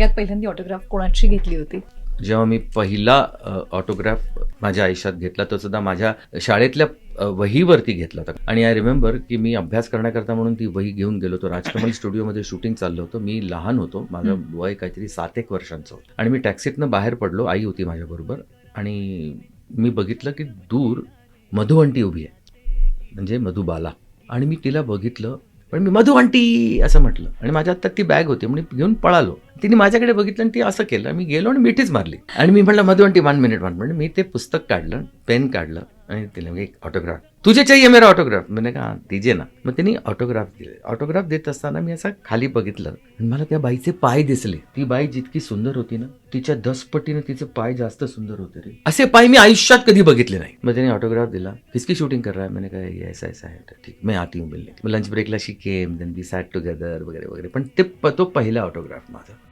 यात पहिल्यांदा ऑटोग्राफ कोणाची घेतली होती? जेव्हा मी पहिला ऑटोग्राफ माझ्या आयुष्यात घेतला तो सुद्धा माझ्या शाळेतल्या वहीवरती घेतला होता. आणि आय रिमेंबर की मी अभ्यास करण्याकरता म्हणून ती वही घेऊन गेलो होतो. राजकमल स्टुडिओमध्ये शूटिंग चाललं होतं. मी लहान होतो. माझं. वय काहीतरी सात एक वर्षांचं होतं. आणि मी टॅक्सीतनं बाहेर पडलो. आई होती माझ्याबरोबर. आणि मी बघितलं की दूर मधुवंटी उभी आहे. म्हणजे मधुबाला. आणि मी तिला बघितलं. पण मी मधु आंटी असं म्हटलं. आणि माझ्या हातात ती बॅग होती. म्हणजे घेऊन पळालो. तिने माझ्याकडे बघितलं आणि ती असं केलं. मी गेलो आणि मिठीच मारली. आणि मी म्हटलं Madhu aunty one minute one minute मी ते पुस्तक काढलं पेन काढलं. आणि तिला एक ऑटोग्राफ तुझे चाहिए मेरा ऑटोग्राफ मैंने का तिजे ना. मग त्यांनी ऑटोग्राफ दिले. ऑटोग्राफ देत असताना मी असा खाली बघितलं. आणि मला त्या बाईचे पाय दिसले. ती बाई जितकी सुंदर होती ना तिच्या दसपटीने तिचे पाय जास्त सुंदर होते रे. असे पाय मी आयुष्यात कधी बघितले नाही. मग त्याने ऑटोग्राफ दिला. किसकी शूटिंग कर रहा है मैंने कहा ये ऐसा ऐसा है ठीक मैं आती हूँ मिलने मग lunch ब्रेकला she came then we sat together वगैरे वगैरे. पण ते प- तो पहिला ऑटोग्राफ माझा.